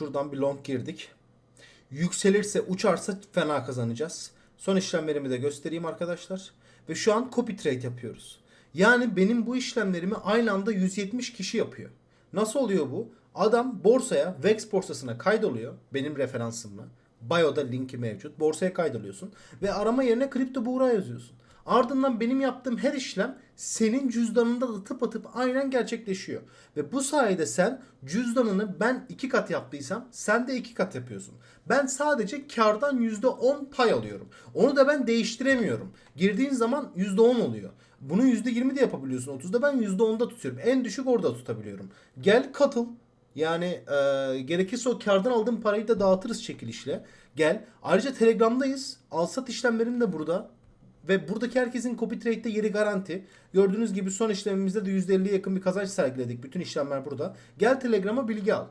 Şuradan bir long girdik. Yükselirse uçarsa fena kazanacağız. Son işlemlerimi de göstereyim arkadaşlar. Ve şu an copy trade yapıyoruz. Yani benim bu işlemlerimi aynı anda 170 kişi yapıyor. Nasıl oluyor bu? Adam borsaya, Vex borsasına kaydoluyor benim referansımla. Bio'da linki mevcut. Borsaya kaydoluyorsun ve arama yerine kripto buğra yazıyorsun. Ardından benim yaptığım her işlem senin cüzdanında da tıpatıp aynen gerçekleşiyor. Ve bu sayede sen cüzdanını ben iki kat yaptıysam sen de iki kat yapıyorsun. Ben sadece kardan %10 pay alıyorum. Onu da ben değiştiremiyorum. Girdiğin zaman %10 oluyor. Bunu %20 de yapabiliyorsun 30'da ben %10'da tutuyorum. En düşük orada tutabiliyorum. Gel katıl. Yani e, gerekirse o kardan aldığım parayı da dağıtırız çekilişle. Gel. Ayrıca Telegram'dayız. Alsat işlemlerim de burada. Ve buradaki herkesin copy trade'de yeri garanti. Gördüğünüz gibi son işlemimizde de %50'ye yakın bir kazanç sergiledik. Bütün işlemler burada. Gel Telegram'a bilgi al.